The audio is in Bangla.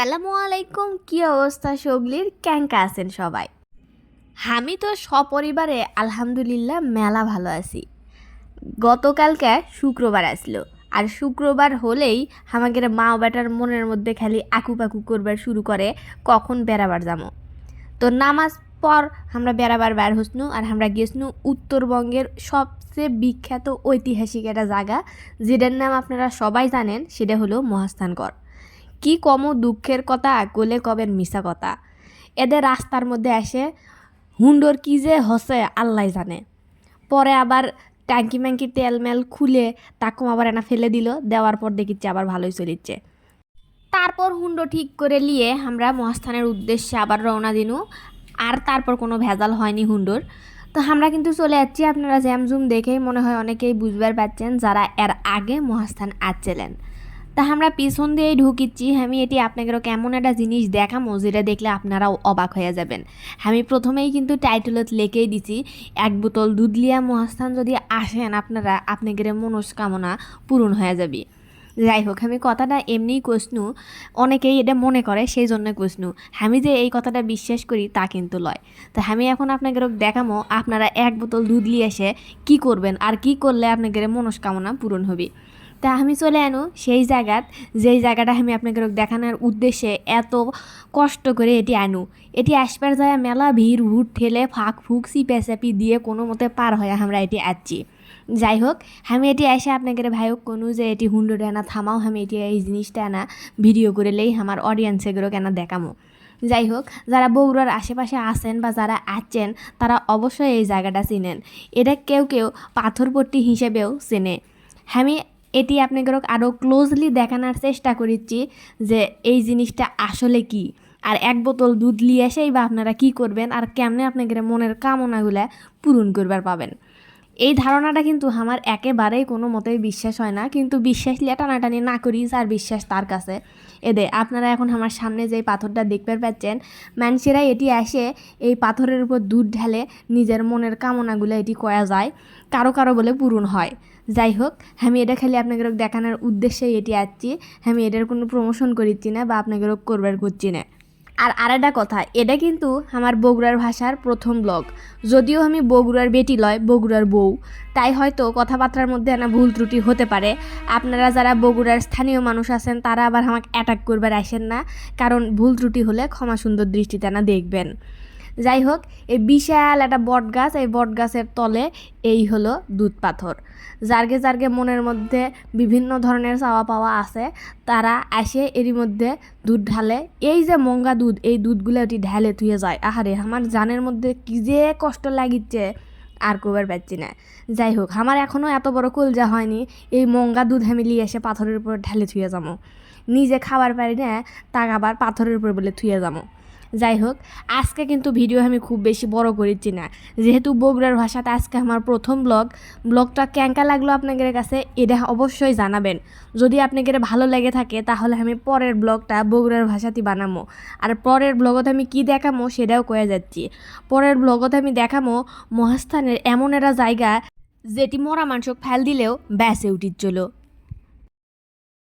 আসসালামু আলাইকুম কি অবস্থা সগলির ক্যাঙ্কা আছেন সবাই। আমি তো সপরিবারে আলহামদুলিল্লাহ মেলা ভালো আছি। গতকালকে শুক্রবার আসলো। আর শুক্রবার হলেই আমাদের মা বেটার মনের মধ্যে খালি আকু পাকু করবার শুরু করে, কখন বেড়াবার যাব। তো নামাজ পর আমরা বেড়াবার বের হসনু আর আমরা গেছনু উত্তরবঙ্গের সবচেয়ে বিখ্যাত ঐতিহাসিক একটা জায়গা, যেটার নাম আপনারা সবাই জানেন, সেটা হলো মহাস্থানগড়। কি কম দুঃখের কথা কোলে কবেন মিশা কথা? এদের রাস্তার মধ্যে এসে হুন্ডোর কি যে হসে আল্লাহ জানে। পরে আবার ট্যাঙ্কি ম্যাঙ্কি তেল মেল খুলে তাকম আবার এনা ফেলে দিল, দেওয়ার পর দেখিচ্ছে আবার ভালোই চলিচ্ছে। তারপর হুন্ডো ঠিক করে নিয়ে আমরা মহাস্থানের উদ্দেশ্যে আবার রওনা দিনু, আর তারপর কোনো ভেজাল হয়নি হুন্ডোর তো আমরা কিন্তু চলে যাচ্ছি, আপনারা জ্যামজুম দেখেই মনে হয় অনেকেই বুঝবার পারছেন যারা এর আগে মহাস্থান আসছিলেন তা আমরা পিছন দিয়েই ঢুকিচ্ছি। আমি এটি আপনাদেরও কেমন একটা জিনিস দেখামো, যেটা দেখলে আপনারাও অবাক হয়ে যাবেন। আমি প্রথমেই কিন্তু টাইটেলত লেখেই দিছি। এক বোতল দুধ লিয়া মহাস্থান যদি আসেন, আপনারা, আপনাদের মনস্কামনা পূরণ হয়ে যাবে। যাই হোক আমি কথাটা এমনিই কষনু অনেকেই এটা মনে করে, সেই জন্য কষনু আমি যে এই কথাটা বিশ্বাস করি, তা কিন্তু লয়। তো আমি এখন আপনাকে দেখামো, আপনারা এক বোতল দুধ এসে কি করবেন আর কি করলে আপনাদের মনস্কামনা পূরণ হবে। তা আমি চলে আনো সেই জায়গাত, যেই জায়গাটা আমি আপনাকে দেখানোর উদ্দেশ্যে এত কষ্ট করে এটি আনু। এটি আসবার যায় মেলা ভিড় হুট ঠেলে, ফাঁক ফুক, চিপে দিয়ে কোনো মতে পার হয়ে আমরা এটি আসছি যাই হোক, আমি এটি এসে আপনাকে ভাইক কোনো যে এটি হুন্ডোটা আনা থামাও, আমি এটি এই জিনিসটা আনা ভিডিও করলেই আমার অডিয়েন্সেগুলো কেন দেখামো। যাই হোক, যারা বগুড়ার আশেপাশে আছেন বা যারা আছেন, তারা অবশ্যই এই জায়গাটা চিনেন। এটা কেউ কেউ পাথরপট্টি হিসেবেও চেনে। আমি এটি আপনাকে আরও ক্লোজলি দেখানোর চেষ্টা করেছি যে এই জিনিসটা আসলে কি। আর এক বোতল দুধ নিয়ে এসেই বা আপনারা কি করবেন আর কেমনে আপনাদের মনের কামনাগুলা পূরণ করবার পাবেন। এই ধারণাটা কিন্তু আমার একেবারেই কোনো মতেই বিশ্বাস হয় না, কিন্তু বিশ্বাস লিয়ে টানাটানি না করি যার বিশ্বাস তার কাছে। এদে আপনারা এখন আমার সামনে যে পাথরটা দেখতে পাচ্ছেন, মানুষেরা এটি আসে এই পাথরের উপর দুধ ঢালে নিজের মনের কামনাগুলো এটি কয়া যায়, কারও কারও বলে পূরণ হয়। যাই হোক আমি এটা খালি আপনাকে দেখানোর উদ্দেশ্যে এটি আসছি আমি এটার কোনো প্রমোশন করিচ্ছি না বা আপনাকে করবার করছি না। আর আরেকটা কথা, এটা কিন্তু আমার বগুড়ার ভাষার প্রথম ব্লগ যদিও আমি বগুড়ার বেটি লয়, বগুড়ার বউ, তাই হয়তো কথাবার্তার মধ্যে না ভুল ত্রুটি হতে পারে। আপনারা যারা বগুড়ার স্থানীয় মানুষ আছেন, তারা আবার আমাকে অ্যাটাক করবার আসেন না, কারণ ভুল ত্রুটি হলে ক্ষমা সুন্দর দৃষ্টিতে না দেখবেন। যাই হোক এই বিশাল একটা বট গাছ এই বট গাছের তলে এই হলো দুধ পাথর। যার্গে যার্গে মনের মধ্যে বিভিন্ন ধরনের চাওয়া পাওয়া আছে, তারা আসে এরই মধ্যে দুধ ঢালে। এই যে মঙ্গা দুধ, এই দুধগুলো ওটি ঢালে থুয়ে যায়। আহারে, আমার জানের মধ্যে কি যে কষ্ট লাগিচ্ছে আর কবার পাচ্ছি না। যাই হোক আমার এখনও এত বড় কলজা হয়নি, এই মঙ্গা দুধ আমি নিয়ে এসে পাথরের উপর ঢালে থুয়ে যাব। নিজে খাবার পারি না তা আবার পাথরের উপর বলে থুয়ে যাব। যাই হোক, আজকে কিন্তু ভিডিও আমি খুব বেশি বড় করেছি না। যেহেতু বগুড়ার ভাষাতে আজকে আমার প্রথম ব্লগ, ব্লগটা ক্যাঙ্কা লাগল আপনাদের কাছে, এটা অবশ্যই জানাবেন। যদি আপনাদের ভালো লেগে থাকে, তাহলে আমি পরের ব্লগটা বগুড়ার ভাষাতেই বানাবো আর পরের ব্লগত আমি কি দেখামো, সেটাও কয়ে যাচ্ছি। পরের ব্লগত আমি দেখামো, মহাস্থানের এমন একটা জায়গা, যেটি মরা মাংস ফেল দিলেও ব্যাসে উঠির চলো